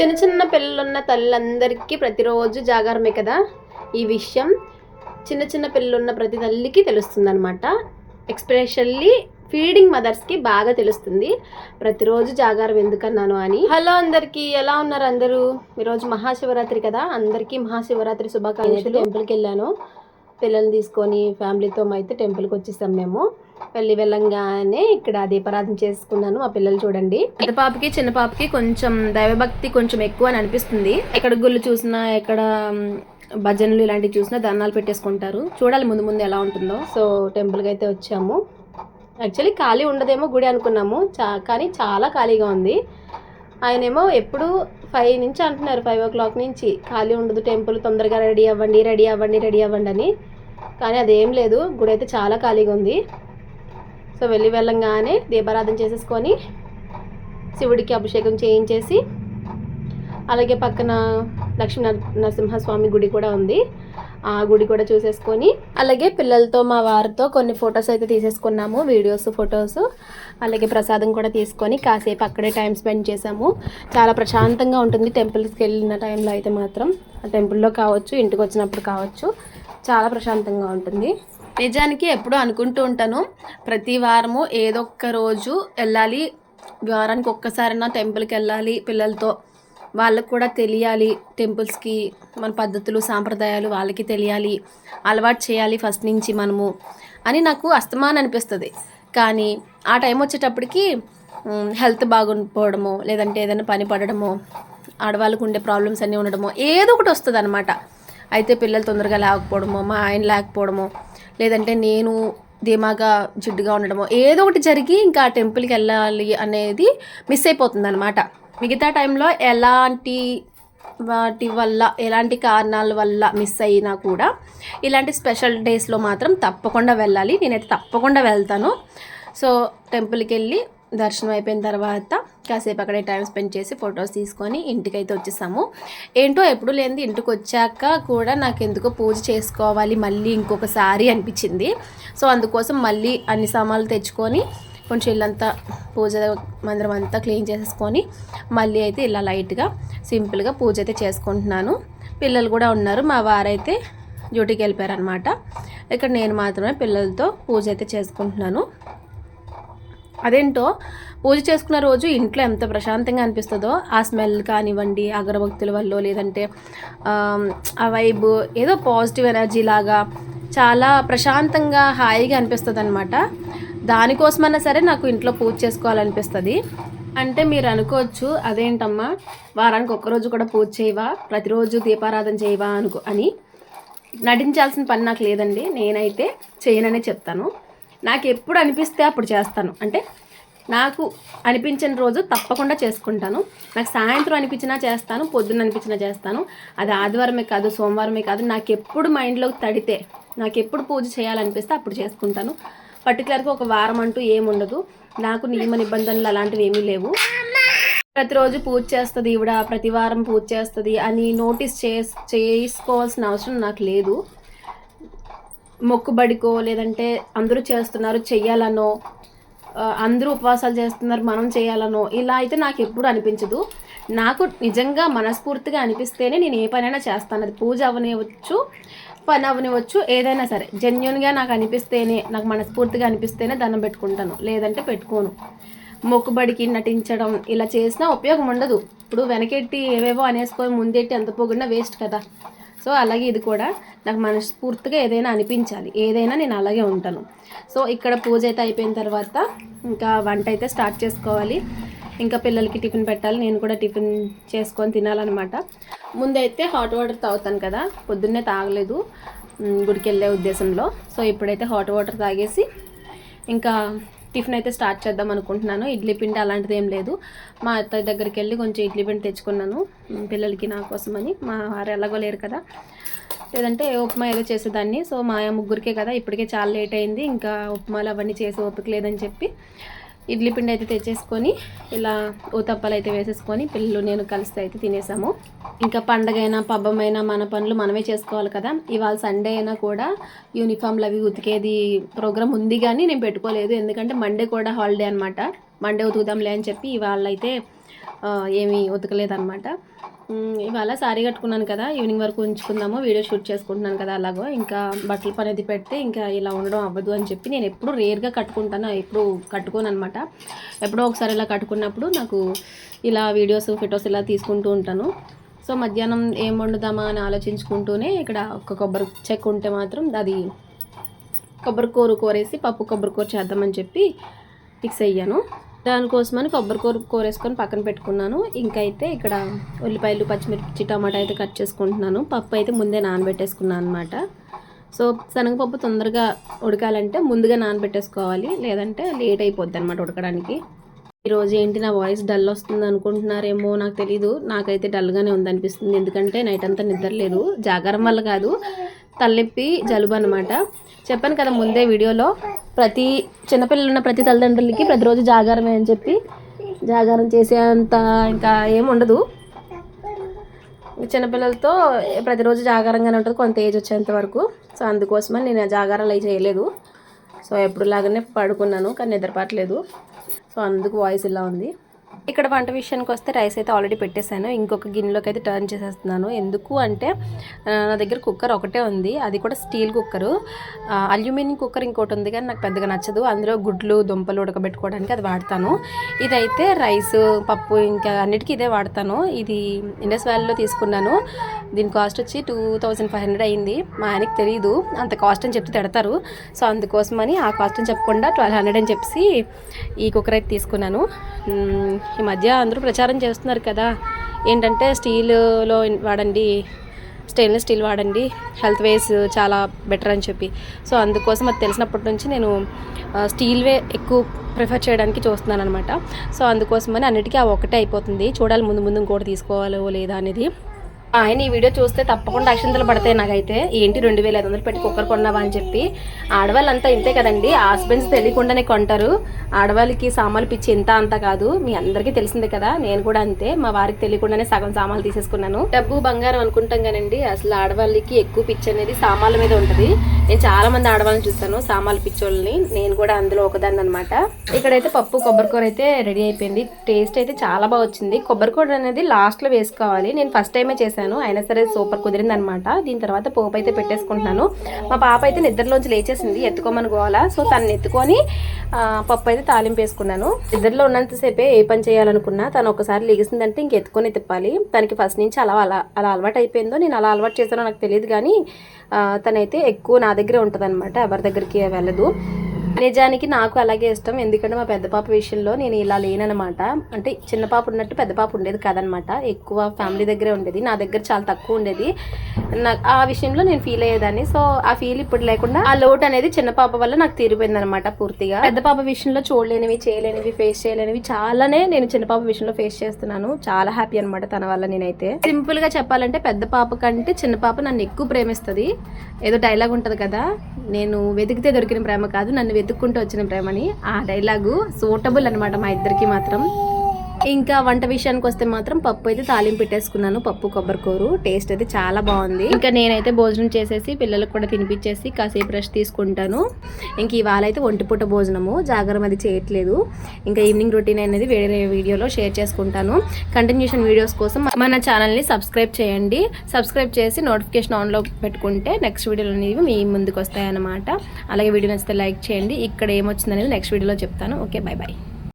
చిన్న చిన్న పిల్లలున్న తల్లందరికీ ప్రతిరోజు జాగారమే కదా? ఈ విషయం చిన్న చిన్న పిల్లలున్న ప్రతి తల్లికి తెలుస్తుంది అనమాట ఎక్స్పెషల్లీ ఫీడింగ్ మదర్స్కి బాగా తెలుస్తుంది. ప్రతిరోజు జాగారం ఎందుకన్నాను అని. హలో అందరికీ ఎలా ఉన్నారు అందరూ? ఈరోజు మహాశివరాత్రి కదా? అందరికీ మహాశివరాత్రి శుభాకాంక్షలు. టెంపుల్కి వెళ్ళాను. పిల్లల్ని తీసుకొని ఫ్యామిలీతో అయితే టెంపుల్కి వచ్చేసాం మేము. వెళ్ళి వెళ్ళంగానే ఇక్కడ దీపారాధన చేసుకున్నాను. ఆ పిల్లలు చూడండి. పెద్ద పాపకి చిన్న పాపకి కొంచెం దైవభక్తి కొంచెం ఎక్కువ అని అనిపిస్తుంది. ఎక్కడ గుళ్ళు చూసినా ఎక్కడ మ్, భజనలు ఇలాంటివి చూసినా దండాలు పెట్టేసుకుంటారు. చూడాలి ముందు ముందు ఎలా ఉంటుందో. సో టెంపుల్కి అయితే వచ్చాము. యాక్చువల్లీ ఖాళీ ఉండదేమో గుడి అనుకున్నాము. చా కానీ చాలా ఖాళీగా ఉంది. ఆయనేమో ఎప్పుడు ఫైవ్ నుంచి అంటున్నారు ఫైవ్ ఓ క్లాక్ నుంచి. ఖాళీ ఉండదు టెంపుల్ తొందరగా రెడీ అవ్వండి రెడీ అవ్వండి రెడీ అవ్వండి అని. కానీ అదేం లేదు గుడి అయితే చాలా ఖాళీగా ఉంది. సో వెళ్ళి వెళ్ళంగానే దీపారాధన చేసేసుకొని శివుడికి అభిషేకం చేయించేసి అలాగే పక్కన లక్ష్మీ నరసింహస్వామి గుడి కూడా ఉంది. ఆ గుడి కూడా చూసేసుకొని అలాగే పిల్లలతో మా వారితో కొన్ని ఫొటోస్ అయితే తీసేసుకున్నాము వీడియోస్ ఫొటోస్. అలాగే ప్రసాదం కూడా తీసుకొని కాసేపు అక్కడే టైం స్పెండ్ చేసాము. చాలా ప్రశాంతంగా ఉంటుంది టెంపుల్స్కి వెళ్ళిన టైంలో అయితే మాత్రం. ఆ టెంపుల్లో కావచ్చు ఇంటికి వచ్చినప్పుడు కావచ్చు చాలా ప్రశాంతంగా ఉంటుంది. నిజానికి ఎప్పుడూ అనుకుంటూ ఉంటాను ప్రతి వారము ఏదో ఒక్క రోజు వెళ్ళాలి వారానికి ఒక్కసారైనా టెంపుల్కి వెళ్ళాలి పిల్లలతో. వాళ్ళకు కూడా తెలియాలి టెంపుల్స్కి మన పద్ధతులు సాంప్రదాయాలు వాళ్ళకి తెలియాలి అలవాటు చేయాలి ఫస్ట్ నుంచి మనము అని నాకు అస్తమాన్ అనిపిస్తుంది. కానీ ఆ టైం వచ్చేటప్పటికి హెల్త్ బాగుండిపోవడము లేదంటే ఏదైనా పని పడడము ఆడవాళ్ళకు ఉండే ప్రాబ్లమ్స్ అన్నీ ఉండడము ఏదో ఒకటి వస్తుంది అనమాట అయితే పిల్లలు తొందరగా లేకపోవడము మా ఆయన లేకపోవడము లేదంటే నేను ధీమాగా జిడ్డుగా ఉండడము ఏదో ఒకటి జరిగి ఇంకా ఆ టెంపుల్కి వెళ్ళాలి అనేది మిస్ అయిపోతుంది అనమాట మిగతా టైంలో ఎలాంటి వాటి వల్ల ఎలాంటి కారణాల వల్ల మిస్ అయినా కూడా ఇలాంటి స్పెషల్ డేస్లో మాత్రం తప్పకుండా వెళ్ళాలి. నేనైతే తప్పకుండా వెళ్తాను. సో టెంపుల్కి వెళ్ళి దర్శనం అయిపోయిన తర్వాత కాసేపు అక్కడే టైం స్పెండ్ చేసి ఫొటోస్ తీసుకొని ఇంటికి అయితే వచ్చేసాము. ఏంటో ఎప్పుడు లేనిది ఇంటికి వచ్చాక కూడా నాకు ఎందుకో పూజ చేసుకోవాలి మళ్ళీ ఇంకొకసారి అనిపించింది. సో అందుకోసం మళ్ళీ అన్ని సామాన్లు తెచ్చుకొని కొంచెం ఇల్లంతా పూజ మందిరం అంతా క్లీన్ చేసేసుకొని మళ్ళీ అయితే ఇలా లైట్గా సింపుల్గా పూజ అయితే చేసుకుంటున్నాను. పిల్లలు కూడా ఉన్నారు. మా వారైతే డ్యూటీకి వెళ్ళిపోయారనమాట ఇక్కడ నేను మాత్రమే పిల్లలతో పూజ అయితే చేసుకుంటున్నాను. అదేంటో పూజ చేసుకున్న రోజు ఇంట్లో ఎంత ప్రశాంతంగా అనిపిస్తుందో ఆ స్మెల్ కానివ్వండి అగరభక్తుల వల్ల లేదంటే ఆ వైబ్ ఏదో పాజిటివ్ ఎనర్జీ లాగా చాలా ప్రశాంతంగా హాయిగా అనిపిస్తుంది అనమాట దానికోసమన్నా సరే నాకు ఇంట్లో పూజ చేసుకోవాలనిపిస్తుంది. అంటే మీరు అనుకోవచ్చు అదేంటమ్మా వారానికి ఒక్కరోజు కూడా పూజ చేయవా? ప్రతిరోజు దీపారాధన చేయవా? అనుకో అని నటించాల్సిన పని నాకు లేదండి. నేనైతే చేయననే చెప్తాను. నాకు ఎప్పుడు అనిపిస్తే అప్పుడు చేస్తాను. అంటే నాకు అనిపించిన రోజు తప్పకుండా చేసుకుంటాను. నాకు సాయంత్రం అనిపించినా చేస్తాను పొద్దున్న అనిపించినా చేస్తాను. అది ఆదివారమే కాదు సోమవారమే కాదు. నాకు ఎప్పుడు మైండ్లోకి తడితే నాకు ఎప్పుడు పూజ చేయాలనిపిస్తే అప్పుడు చేసుకుంటాను. పర్టికులర్గా ఒక వారం అంటూ ఏముండదు. నాకు నియమ నిబంధనలు అలాంటివి ఏమీ లేవు. ప్రతిరోజు పూజ చేస్తుంది ఈవిడ ప్రతి వారం పూజ చేస్తుంది అని నోటీస్ చే చేసుకోవాల్సిన అవసరం నాకు లేదు. మొక్కుబడికో లేదంటే అందరూ చేస్తున్నారు చెయ్యాలనో అందరూ ఉపవాసాలు చేస్తున్నారు మనం చేయాలనో ఇలా అయితే నాకు ఎప్పుడు అనిపించదు. నాకు నిజంగా మనస్ఫూర్తిగా అనిపిస్తేనే నేను ఏ పనైనా చేస్తాను. అది పూజ అవనివ్వచ్చు పని అవనివచ్చు ఏదైనా సరే జెన్యున్గా నాకు అనిపిస్తేనే నాకు మనస్ఫూర్తిగా అనిపిస్తేనే దండం పెట్టుకుంటాను. లేదంటే పెట్టుకోను. మొక్కుబడికి నటించడం ఇలా చేసినా ఉపయోగం ఉండదు. ఇప్పుడు వెనకెట్టి ఏవేవో అనేసుకొని ముందెట్టి ఎంత పోకుండా వేస్ట్ కదా. సో అలాగే ఇది కూడా నాకు మనస్ఫూర్తిగా ఏదైనా అనిపించాలి. ఏదైనా నేను అలాగే ఉంటాను. సో ఇక్కడ పూజ అయితే అయిపోయిన తర్వాత ఇంకా వంట అయితే స్టార్ట్ చేసుకోవాలి. ఇంకా పిల్లలకి టిఫిన్ పెట్టాలి. నేను కూడా టిఫిన్ చేసుకొని తినాలన్నమాట. ముందైతే హాట్ వాటర్ తాగుతాను కదా పొద్దున్నే తాగలేదు గుడికి వెళ్ళే ఉద్దేశంలో. సో ఇప్పుడైతే హాట్ వాటర్ తాగేసి ఇంకా టిఫిన్ అయితే స్టార్ట్ చేద్దాం అనుకుంటున్నాను. ఇడ్లీ పిండి అలాంటిది ఏం లేదు. మా అత్తయ్య దగ్గరికి వెళ్ళి కొంచెం ఇడ్లీ పిండి తెచ్చుకున్నాను పిల్లలకి నా కోసమని. మా వారు ఎలాగో లేరు కదా. లేదంటే ఉప్మా ఏదో చేసేదాన్ని. సో మా ముగ్గురికే కదా ఇప్పటికే చాలా లేట్ అయింది. ఇంకా ఉప్మాలు అవన్నీ చేసి ఓపిక లేదని చెప్పి ఇడ్లీ పిండి అయితే తెచ్చేసుకొని ఇలా ఊతప్పాలు అయితే వేసేసుకొని పిల్లలు నేను కలిసి అయితే తినేసాము. ఇంకా పండగైనా పబ్బమైనా మన పనులు మనమే చేసుకోవాలి కదా. ఇవాళ సండే అయినా కూడా యూనిఫామ్లు అవి ఉతికేది ప్రోగ్రామ్ ఉంది కానీ నేను పెట్టుకోలేదు. ఎందుకంటే మండే కూడా హాలిడే అనమాట మండే ఉతుకుదాంలే అని చెప్పి ఇవాళ అయితే ఏమీ ఉతకలేదన్నమాట. ఇవాళ సారీ కట్టుకున్నాను కదా ఈవినింగ్ వరకు ఉంచుకుందాము వీడియో షూట్ చేసుకుంటున్నాను కదా అలాగో. ఇంకా బట్టల పని అది పెడితే ఇంకా ఇలా ఉండడం అవ్వదు అని చెప్పి నేను ఎప్పుడు రేర్గా కట్టుకుంటాను ఎప్పుడు కట్టుకోను అనమాట ఎప్పుడో ఒకసారి ఇలా కట్టుకున్నప్పుడు నాకు ఇలా వీడియోస్ ఫొటోస్ ఇలా తీసుకుంటూ ఉంటాను. సో మధ్యాహ్నం ఏం వండుదామా అని ఆలోచించుకుంటూనే ఇక్కడ ఒక కొబ్బరి చెక్క ఉంటే మాత్రం అది కొబ్బరి కూర కోరేసి పప్పు కొబ్బరి కూర చేద్దామని చెప్పి ఫిక్స్ అయ్యాను. దానికోసమని కొబ్బరి కూర కూరేసుకొని పక్కన పెట్టుకున్నాను. ఇంకా అయితే ఇక్కడ ఉల్లిపాయలు పచ్చిమిర్చి టమాటా అయితే కట్ చేసుకుంటున్నాను. పప్పు అయితే ముందే నానబెట్టేసుకున్నాను అనమాట సో శనగపప్పు తొందరగా ఉడకాలంటే ముందుగా నానబెట్టేసుకోవాలి. లేదంటే లేట్ అయిపోద్ది అనమాట ఉడకడానికి. ఈరోజు ఏంటి నా వాయిస్ డల్ వస్తుంది అనుకుంటున్నారేమో నాకు తెలీదు. నాకైతే డల్గానే ఉంది అనిపిస్తుంది ఎందుకంటే నైట్ అంతా నిద్ర లేదు. జాగారం వల్ల కాదు. తలనొప్పి జలుబు అనమాట చెప్పాను కదా ముందే వీడియోలో ప్రతి చిన్నపిల్లలు ఉన్న ప్రతి తల్లిదండ్రులకి ప్రతిరోజు జాగారమే అని చెప్పి జాగారం చేసేంత ఇంకా ఏమి ఉండదు. చిన్నపిల్లలతో ప్రతిరోజు జాగారంగానే ఉంటుంది కొంత ఏజ్ వచ్చేంత వరకు. సో అందుకోసమని నేను ఆ జాగారాలు అవి చేయలేదు. సో ఎప్పుడు లాగానే పడుకున్నాను కానీ నిద్రపట్టలేదు. సో అందుకు వాయిస్ ఇలా ఉంది. ఇక్కడ వంట విషయానికి వస్తే రైస్ అయితే ఆల్రెడీ పెట్టేశాను. ఇంకొక గిన్నెలోకి అయితే టర్న్ చేసేస్తున్నాను. ఎందుకు అంటే నా దగ్గర కుక్కర్ ఒకటే ఉంది. అది కూడా స్టీల్ కుక్కరు అల్యూమినియం కుక్కర్ ఇంకోటి ఉంది కానీ నాకు పెద్దగా నచ్చదు. అందులో గుడ్లు దుంపలు ఉడకబెట్టుకోవడానికి అది వాడతాను. ఇదైతే రైస్ పప్పు ఇంకా అన్నిటికీ ఇదే వాడతాను. ఇది ఇండస్ వ్యాలీలో తీసుకున్నాను. దీని కాస్ట్ వచ్చి టూ థౌజండ్ ఫైవ్ హండ్రెడ్ అయింది. మా ఆయనకి తెలియదు అంత కాస్ట్ అని చెప్తే తిడతారు. సో అందుకోసమని ఆ కాస్ట్ అని చెప్పకుండా ట్వెల్వ్ హండ్రెడ్ అని చెప్పి ఈ కుక్కర్ అయితే తీసుకున్నాను. ఈ మధ్య అందరూ ప్రచారం చేస్తున్నారు కదా. ఏంటంటే స్టీల్లో వాడండి స్టెయిన్లెస్ స్టీల్ వాడండి హెల్త్ వేస్ చాలా బెటర్ అని చెప్పి. సో అందుకోసం అది తెలిసినప్పటి నుంచి నేను స్టీల్ వే ఎక్కువ ప్రిఫర్ చేయడానికి చూస్తున్నాను అనమాట సో అందుకోసమని అన్నిటికీ ఆ ఒకటే అయిపోతుంది. చూడాలి ముందు ముందు ఇంకోటి తీసుకోవాలో లేదా అనేది. ఆయన ఈ వీడియో చూస్తే తప్పకుండా అక్షంతలు పడతాయి నాకైతే. ఏంటి రెండు వేల ఐదు వందలు పెట్టి కుక్కర్ కొన్నావా అని చెప్పి. ఆడవాళ్ళంతా ఇంతే కదండి హస్బెండ్స్ తెలియకుండానే కొంటారు. ఆడవాళ్ళకి సామాన్లు పిచ్చి ఇంత అంత కాదు మీ అందరికీ తెలిసిందే కదా నేను కూడా అంతే. మా వారికి తెలియకుండానే సగం సామాన్లు తీసేసుకున్నాను. డబ్బు బంగారం అనుకుంటాం కానండి అసలు ఆడవాళ్ళకి ఎక్కువ పిచ్చి అనేది సామాన్ల మీద ఉంటుంది. నేను చాలా మంది ఆడవాళ్ళని చూస్తాను సామాన్లు పిచ్చోళ్ళని. నేను కూడా అందులో ఒకదాన్ని అనమాట ఇక్కడైతే పప్పు కొబ్బరికూర అయితే రెడీ అయిపోయింది. టేస్ట్ అయితే చాలా బాగా వచ్చింది. కొబ్బరికూర అనేది లాస్ట్లో వేసుకోవాలి. నేను ఫస్ట్ టైమే చేశాను. అయినా సరే సూపర్ కుదిరింది అనమాట దీని తర్వాత పోపు అయితే పెట్టేసుకుంటున్నాను. మా పాప అయితే నిద్రలోంచి లేచేసింది. ఎత్తుకోమని గోవాల సో తను ఎత్తుకొని పప్పు అయితే తాలింపు వేసుకున్నాను. నిద్రలో ఉన్నంతసేపే ఏ పని చేయాలనుకున్నా తను ఒకసారి లెగిసిందంటే ఇంక ఎత్తుకొని తిప్పాలి. తనకి ఫస్ట్ నుంచి అలా అలా అలా అలవాటు అయిపోయిందో నేను అలా అలవాటు చేశానో నాకు తెలియదు కానీ తనైతే ఎక్కువ నా దగ్గరే ఉంటుంది అనమాట ఎవరి దగ్గరికి వెళ్ళదు. నిజానికి నాకు అలాగే ఇష్టం. ఎందుకంటే మా పెద్ద పాప విషయంలో నేను ఇలా లేననమాట. అంటే చిన్న పాప ఉన్నట్టు పెద్ద పాప ఉండేది కాదనమాట. ఎక్కువ ఫ్యామిలీ దగ్గరే ఉండేది. నా దగ్గర చాలా తక్కువ ఉండేది. నాకు ఆ విషయంలో నేను ఫీల్ అయ్యేదాన్ని. సో ఆ ఫీల్ ఇప్పుడు లేకుండా ఆ లోటు అనేది చిన్న పాప వల్ల నాకు తీరిపోయింది అనమాట పూర్తిగా. పెద్ద పాప విషయంలో చూడలేనివి చేయలేనివి ఫేస్ చేయలేనివి చాలానే నేను చిన్న పాప విషయంలో ఫేస్ చేస్తున్నాను. చాలా హ్యాపీ అనమాట తన వల్ల నేనైతే. సింపుల్గా చెప్పాలంటే పెద్ద పాప కంటే చిన్న పాప నన్ను ఎక్కువ ప్రేమిస్తుంది. ఏదో డైలాగ్ ఉంటది కదా. నేను వెతికితే దొరికిన ప్రేమ కాదు. నన్ను వెతుక్కుంటూ వచ్చిన ప్రేమని ఆ డైలాగు సూటబుల్ అనమాట మా ఇద్దరికి మాత్రం. ఇంకా వంట విషయానికి వస్తే మాత్రం పప్పు అయితే తాలింపు పెట్టేసుకున్నాను పప్పు కొబ్బరికూరు టేస్ట్ అయితే చాలా బాగుంది. ఇంకా నేనైతే భోజనం చేసేసి పిల్లలకు కూడా తినిపించేసి కాసేపు రెస్ట్ తీసుకుంటాను. ఇంక ఇవాళ అయితే ఒంటిపూట భోజనము. జాగరం అది చేయట్లేదు. ఇంకా ఈవినింగ్ రొటీన్ అనేది వేరే వీడియోలో షేర్ చేసుకుంటాను. కంటిన్యూషన్ వీడియోస్ కోసం మన ఛానల్ని సబ్స్క్రైబ్ చేయండి. సబ్స్క్రైబ్ చేసి నోటిఫికేషన్ ఆన్లో పెట్టుకుంటే నెక్స్ట్ వీడియోలు అనేవి మీ ముందుకు వస్తాయన్నమాట. అలాగే వీడియో నచ్చితే లైక్ చేయండి. ఇక్కడ ఏమొచ్చిందనేది నెక్స్ట్ వీడియోలో చెప్తాను. Okay bye bye